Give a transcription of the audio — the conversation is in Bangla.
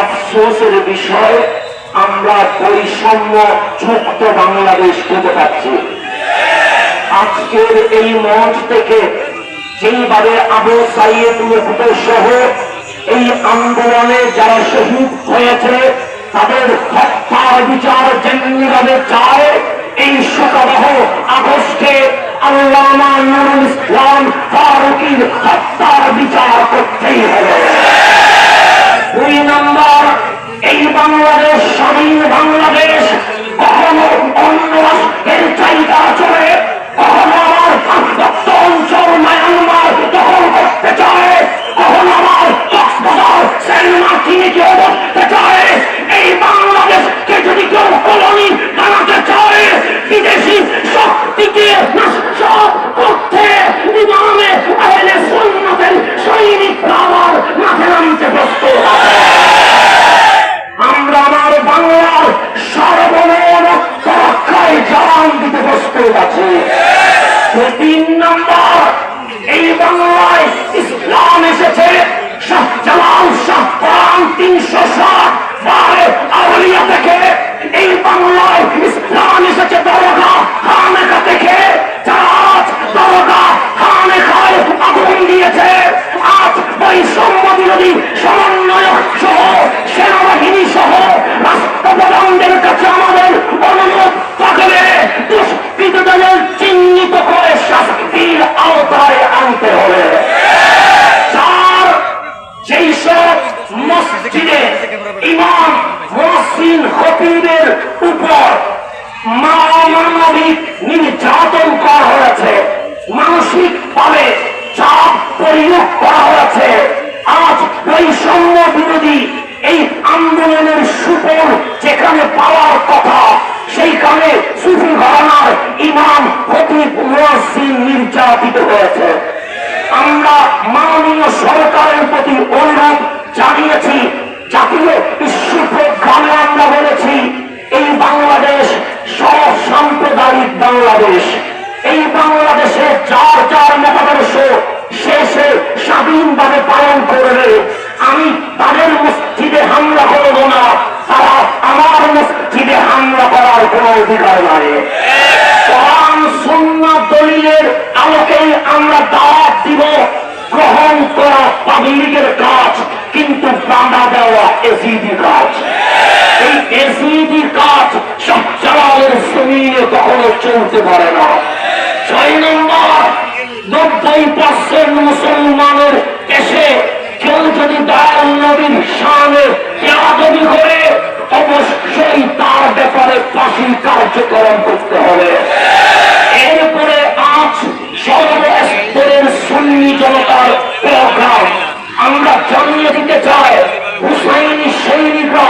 আফসোসের বিষয়, আমরা বৈষম্য যুক্ত বাংলাদেশ পেতে পারছি। আজকের এই মঞ্চ থেকে যেইভাবে আবু সাইয়েদ মুকুট সহ এই আন্দোলনে যারা শহীদ হয়েছে, তাদের হত্যার বিচার যেমনিভাবে চায়, এই শতবহ আগস্টে আল্লামা নুরুল ইসলাম ফারুকির হত্যার বিচার করতেই হবে দুই নম্বর এই বাংলাদেশ স্বাধীন বাংলাদেশ। তিন নম্বর। এই বাংলায় ইসলাম এসেছে। শাহ পরান তিনশো সুফল যেখানে পাওয়ার কথা, সেইখানে সুফি ঘরানার ইমাম নির্যাতিত হয়েছে। আমরা মাননীয় সরকারের প্রতি অনুরোধ জানিয়েছি, জাতীয় ইস্যু প্রোগ্রামে আমরা বলেছি, এই বাংলাদেশ সব সাম্প্রদায়িক বাংলাদেশ। আলোকেই আমরা দাওয়াত দিব, গ্রহণ করা পাবলিকের কাজ, কিন্তু বাধা দেওয়া এসিডি কাজ। এই এসিডি কাজ চালালের জমিনে কখনো চলতে পারে না। ছয় নম্বর, নব্বই পার্সেন্ট মুসলমানের সুন্নি জনতার প্রোগ্রাম। আমরা জানিয়ে দিতে চাই। হুসাইনি সৈনিকরা